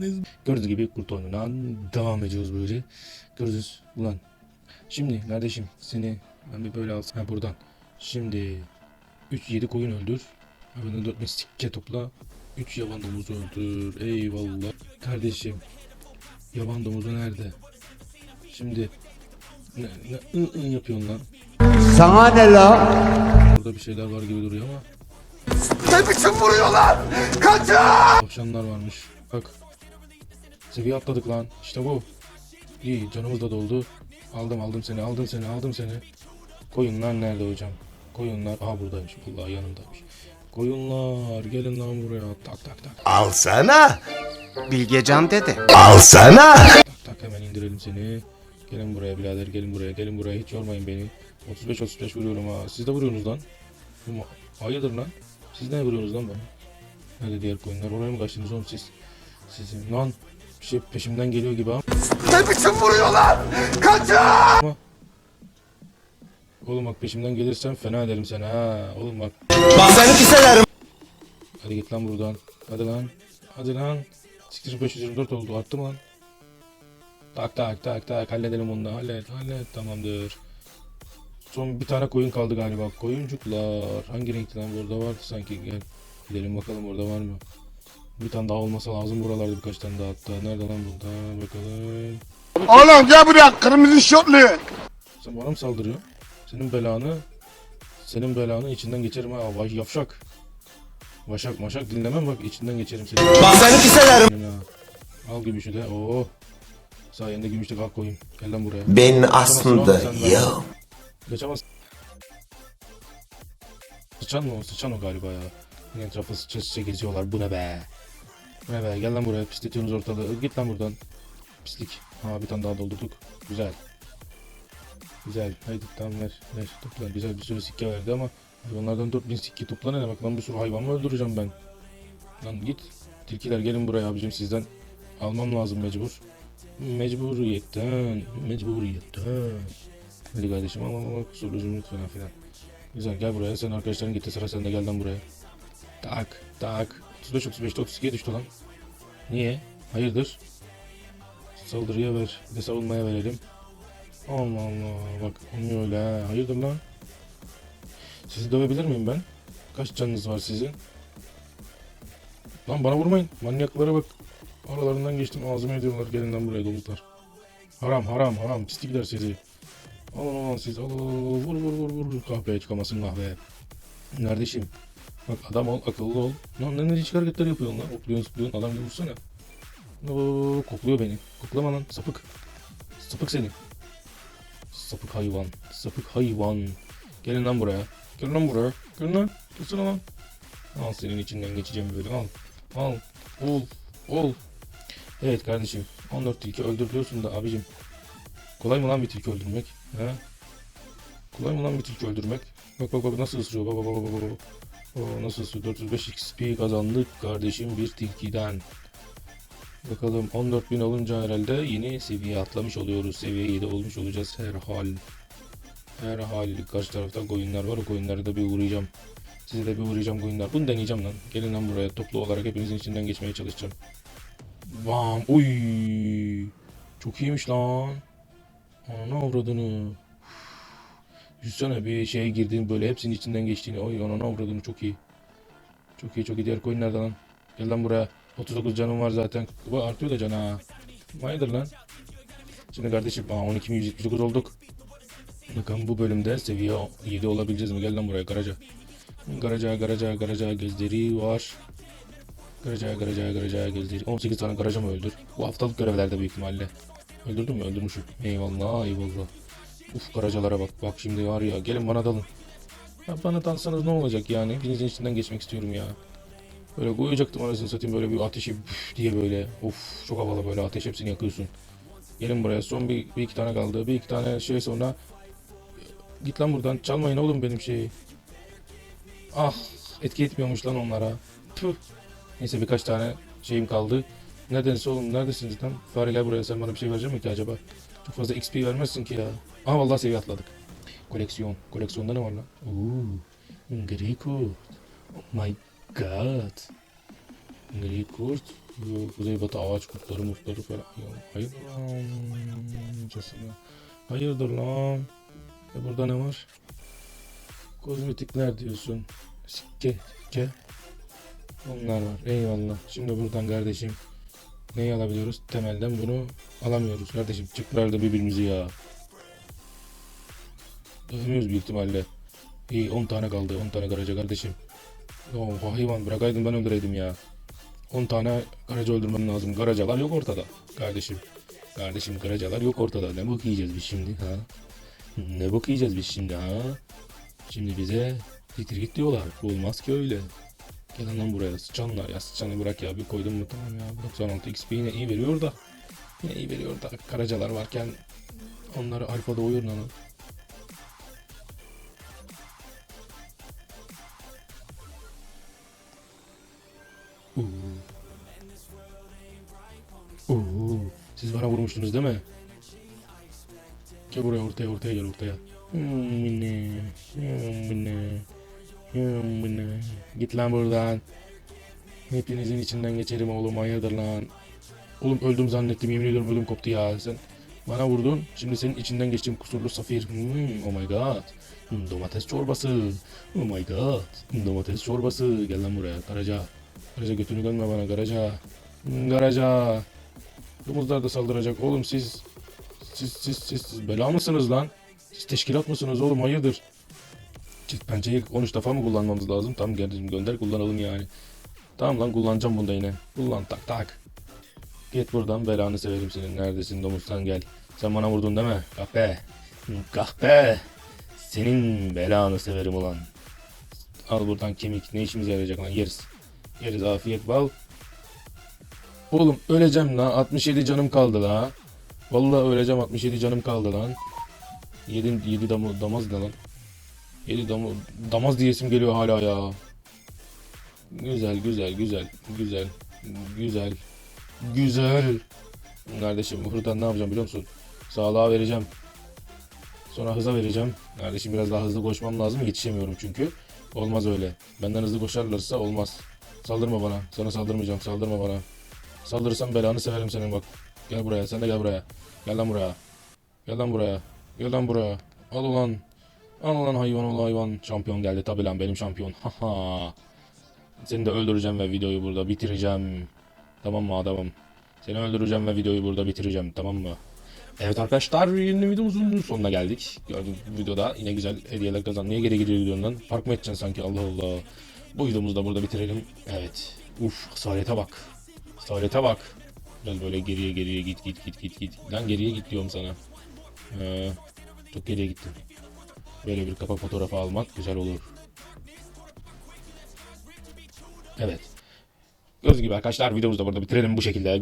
geldiniz. Gördüğünüz gibi kurt oyunundan devam ediyoruz böyle. Gördünüz ulan. Şimdi kardeşim seni ben bir böyle alsam. Ha buradan. Şimdi 3-7 koyun öldür. Hayvanı 4 sikke topla. 3 yaban domuzu öldür. Eyvallah. Kardeşim. Yaban domuzu nerede? Şimdi ne, ne ı ı yapıyorsun lan? Sana ne la? Burada bir şeyler var gibi duruyor ama Ne biçim vuruyorlar? Kaçın! tavşanlar varmış. Bak. Seviye atladık lan. İşte bu. İyi canımız da doldu. Aldım aldım seni aldım seni aldım seni. Koyunlar nerede hocam? Koyunlar aha buradaymış. Vallahi yanımdaymış. Koyunlar gelin lan buraya. Tak tak tak. Alsana. Bilgecan dede. Alsana. Tak tak hemen indirelim seni. Gelin buraya birader gelin buraya gelin buraya hiç yormayın beni. 35 35 vuruyorum ha. Siz de vuruyorsunuz lan. Hayırdır lan? Siz ne vuruyorsunuz lan bana? Nerede diğer koyunlar? Oraya mı kaçtınız oğlum siz? Sizin lan bir şey peşimden geliyor gibi ama. Ne biçim vuruyorlar? Kaçın! Oğlum bak peşimden gelirsen fena ederim seni ha. Oğlum bak. Ben seni piselerim. Hadi git lan buradan. Hadi lan. Hadi lan. Siktir 524 oldu. Arttı mı lan? Tak tak tak tak. Halledelim onu da. Hallet hallet. Tamamdır. Son bir tane koyun kaldı galiba. Koyuncuklar. Hangi renkli lan burada vardı sanki. Gel. Gidelim bakalım orada var mı? Bir tane daha olması lazım buralarda birkaç tane daha hatta. Nerede lan burada? Bakalım. Oğlum gel buraya kırmızı şortlu. Sen bana mı saldırıyorsun? Senin belanı senin belanı içinden geçerim ha. Vay yavşak. Vaşak maşak dinlemem bak içinden geçerim seni. Ben seni piselerim. Al gümüşü de. Oo. Sayende gümüşü de kalk koyayım. Gel lan buraya. Ben aslında ya. Geçemez. Sıçan mı o? Sıçan o galiba ya. Yine etrafı sıça sıça geziyorlar. Bu ne be? Be? Gel lan buraya. Pisletiyorsunuz ortalığı. Git lan buradan. Pislik. Ha bir tane daha doldurduk. Güzel. Güzel. Haydi tamam ver. Ver. Topla. Güzel bir sürü sikke verdi ama hayvanlardan 4000 sikke topla ne demek lan bir sürü hayvan mı öldüreceğim ben? Lan git. Tilkiler gelin buraya abicim sizden. Almam lazım mecbur. Mecburiyetten. Mecburiyetten. Hadi kardeşim ama ama kusurlu zümrüt falan filan. Güzel gel buraya. Sen arkadaşların gitti sıra sende gel lan buraya. Tak tak. 35 35 32'ye düştü lan. Niye? Hayırdır? Saldırıya ver. Bir de savunmaya verelim. Allah Allah. Bak olmuyor öyle ha. Hayırdır lan? Sizi dövebilir miyim ben? Kaç canınız var sizin? Lan bana vurmayın. Manyaklara bak. Aralarından geçtim ağzıma ediyorlar. Gelin lan buraya domuzlar. Haram haram haram. Pislikler sizi. Alın alın siz. Al al al. Vur vur vur vur. Kahveye çıkamasın kahveye. Kardeşim. Bak adam ol akıllı ol. Lan ne değişik hareketler yapıyorsun lan. Okluyorsun zıplıyorsun. Adam gibi vursana. Oo, kokluyor beni. Koklama lan sapık. Sapık seni. Sapık hayvan. Sapık hayvan. Gelin lan buraya. Gelin lan buraya. Gelin lan. Gelsene lan. Al senin içinden geçeceğim böyle. Al. Al. Ol. Ol. Evet kardeşim. 14 tilki öldürüyorsun da abicim. Kolay mı lan bir tilki öldürmek? He? Kolay mı lan bir tilki öldürmek? Bak bak bak nasıl ısırıyor. Bak bak bak bak. Bak. Oo, nasıl ısırıyor? 405 XP kazandık kardeşim bir tilkiden. Bakalım 14.000 olunca herhalde yeni seviye atlamış oluyoruz. Seviye 7 olmuş olacağız herhal. Herhal. Karşı tarafta koyunlar var. O koyunlara da bir uğrayacağım. Size de bir uğrayacağım koyunlar. Bunu deneyeceğim lan. Gelin lan buraya. Toplu olarak hepinizin içinden geçmeye çalışacağım. Bam. Uy. Çok iyiymiş lan. Ana avradını. Yüzsene bir şeye girdiğin böyle hepsinin içinden geçtiğini. Oy ana avradını çok iyi. Çok iyi çok iyi. Diğer koyun nerede lan? Gel lan buraya. 39 canım var zaten. Bu artıyor da can ha. Hayırdır lan? Şimdi kardeşim aa, 12.179 olduk. Bakalım bu bölümde seviye 7 olabileceğiz mi? Gel lan buraya garaja. Garaja garaja garaja gözleri var. Garaja garaja garaja gözleri. 18 tane garaja mı öldür? Bu haftalık görevlerde büyük ihtimalle. Öldürdün mü? Öldürmüşüm. Eyvallah eyvallah. Uf garajalara bak. Bak şimdi var ya gelin bana dalın. Ya bana dalsanız ne olacak yani? Birinizin içinden geçmek istiyorum ya. Böyle koyacaktım anasını satayım böyle bir ateşi diye böyle. Of çok havalı böyle ateş hepsini yakıyorsun. Gelin buraya son bir, bir iki tane kaldı. Bir iki tane şey sonra git lan buradan çalmayın oğlum benim şeyi. Ah etki etmiyormuş lan onlara. Tüh. Neyse birkaç tane şeyim kaldı. Neredense oğlum neredesiniz lan? Fare gel buraya sen bana bir şey verecek mi ki acaba? Çok fazla XP vermezsin ki ya. Aa vallahi seviye atladık. Koleksiyon. Koleksiyonda ne var lan? Oo. Greco. Oh my god. Gri kurt. Kuzeybatı ağaç kurtları murtları falan. Ya, hayırdır lan. Hayırdır lan. E burada ne var? Kozmetikler diyorsun. Sikke. Sikke. Onlar var. Eyvallah. Şimdi buradan kardeşim neyi alabiliyoruz? Temelden bunu alamıyoruz. Kardeşim çık nerede birbirimizi ya. Dövmüyoruz büyük ihtimalle. İyi 10 tane kaldı. 10 tane garaja kardeşim. Oh hayvan bırakaydın ben öldüreydim ya. 10 tane garacı öldürmem lazım. Garacalar yok ortada. Kardeşim. Kardeşim garacalar yok ortada. Ne bok yiyeceğiz biz şimdi ha? Ne bok yiyeceğiz biz şimdi ha? Şimdi bize siktir git diyorlar. Olmaz ki öyle. Gel lan buraya sıçanlar ya sıçanı bırak ya bir koydum mu tamam ya 96 XP yine iyi veriyor da yine iyi veriyor da karacalar varken onları alfada uyur lan Oo. Oo. Siz bana vurmuştunuz değil mi? Gel buraya ortaya ortaya gel ortaya. Hmm, ne? Hmm, ne? Hmm? Git lan buradan. Hepinizin içinden geçerim oğlum hayırdır lan. Oğlum öldüm zannettim yemin ediyorum ödüm koptu ya sen. Bana vurdun şimdi senin içinden geçtiğim kusurlu safir. Hmm, oh my god. Domates çorbası. Oh my god. Domates çorbası. Gel lan buraya Karaca. Karaca götünü dönme bana Karaca. Hmm, Karaca. Domuzlar da saldıracak. Oğlum siz siz, siz, siz, siz bela mısınız lan? Siz teşkilat mısınız oğlum hayırdır? Çift pençeyi 13 defa mı kullanmamız lazım? Tamam kardeşim gönder kullanalım yani. Tamam lan kullanacağım bunda yine. Kullan tak tak. Git buradan belanı severim senin. Neredesin domuzdan gel. Sen bana vurdun değil mi? Kahpe. Kahpe. Senin belanı severim ulan. Al buradan kemik. Ne işimize yarayacak lan yeriz. Yeriz afiyet bal. Oğlum öleceğim lan. 67 canım kaldı la. Vallahi öleceğim 67 canım kaldı lan. 7 7 dam damaz ne lan? 7 dam damaz diyesim geliyor hala ya. Güzel güzel güzel güzel güzel güzel. Kardeşim buradan ne yapacağım biliyor musun? Sağlığa vereceğim. Sonra hıza vereceğim. Kardeşim biraz daha hızlı koşmam lazım. Yetişemiyorum çünkü. Olmaz öyle. Benden hızlı koşarlarsa olmaz. Saldırma bana. Sana saldırmayacağım. Saldırma bana. Saldırırsam belanı severim senin bak. Gel buraya. Sen de gel buraya. Gel lan buraya. Gel lan buraya. Gel lan buraya. Al ulan. Al ulan hayvan ol hayvan. Şampiyon geldi tabi lan benim şampiyon. Haha. Seni de öldüreceğim ve videoyu burada bitireceğim. Tamam mı adamım? Seni öldüreceğim ve videoyu burada bitireceğim tamam mı? Evet arkadaşlar yeni videomuzun sonuna geldik. Gördüğünüz videoda yine güzel hediyeler kazan. Niye geri gidiyor videondan? Fark mı edeceksin sanki Allah Allah. Bu videomuzu da burada bitirelim. Evet. Uf hasarete bak. Hasarete bak. Biraz böyle geriye geriye git git git git git. Lan geriye git diyorum sana. Ee, çok geriye gittim. Böyle bir kapak fotoğrafı almak güzel olur. Evet. Gördüğünüz gibi arkadaşlar videomuzu da burada bitirelim bu şekilde.